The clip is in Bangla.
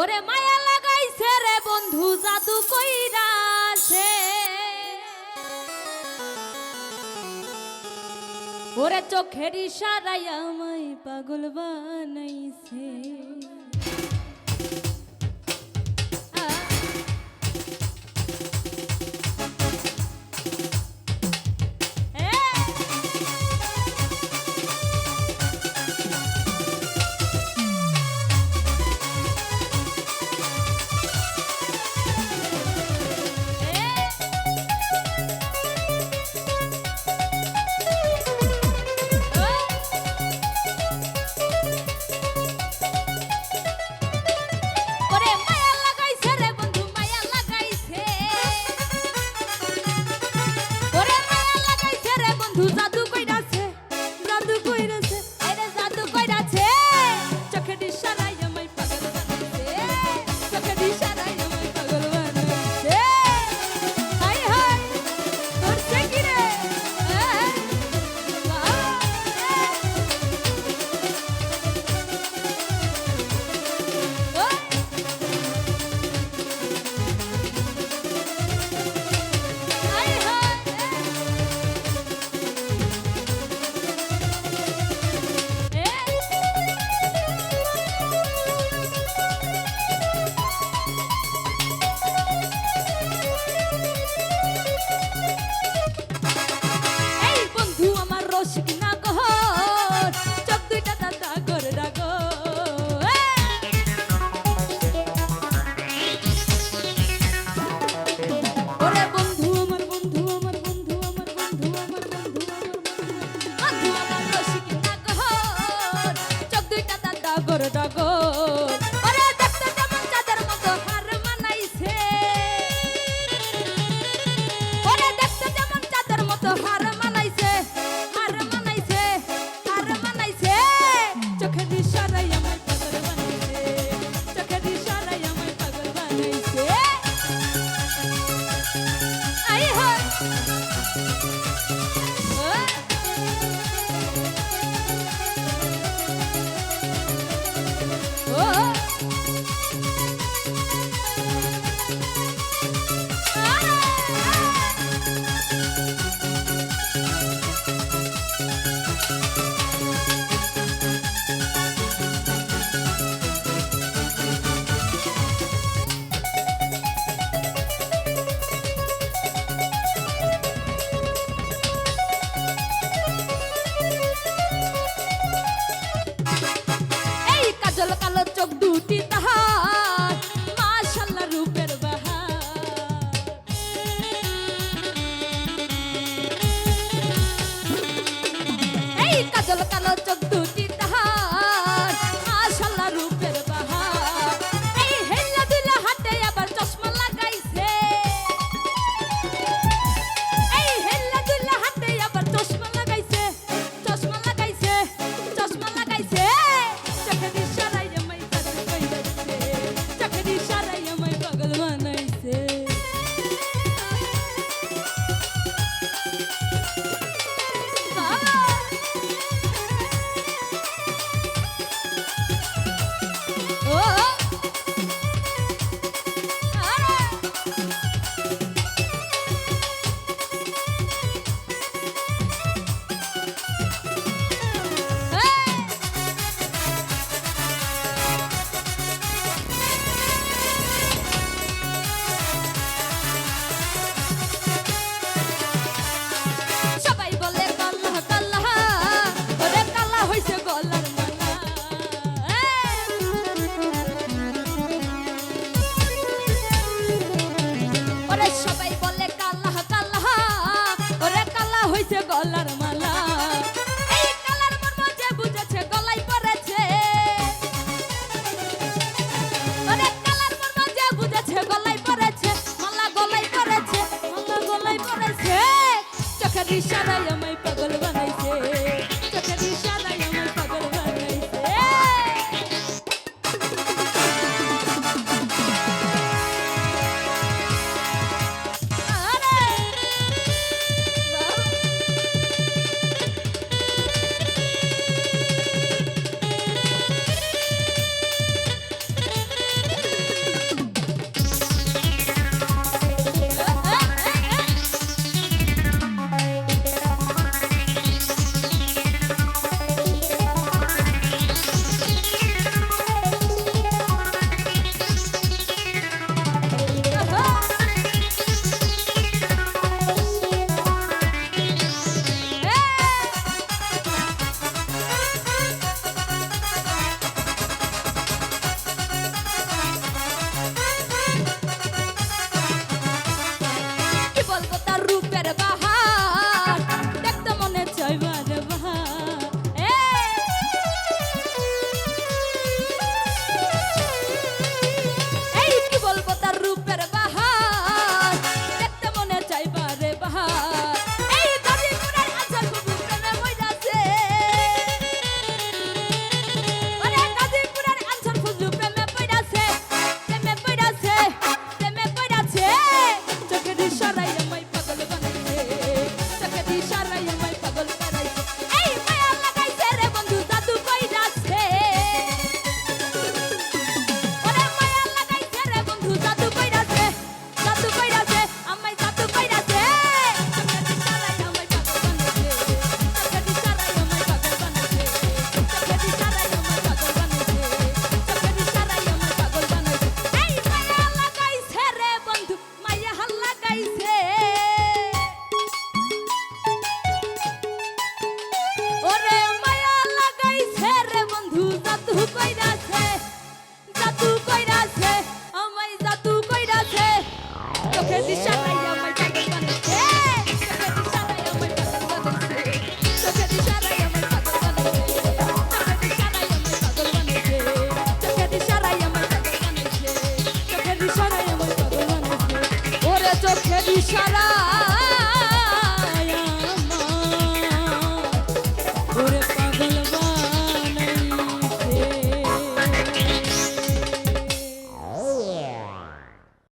ওরে মায়া লাগাইছে রে বন্ধু জাদু কইরাছে ওরে চোখের ইশারায় আমায় পাগল বানাইছে। ছুটি তাহা e chaveirão সে দিশারা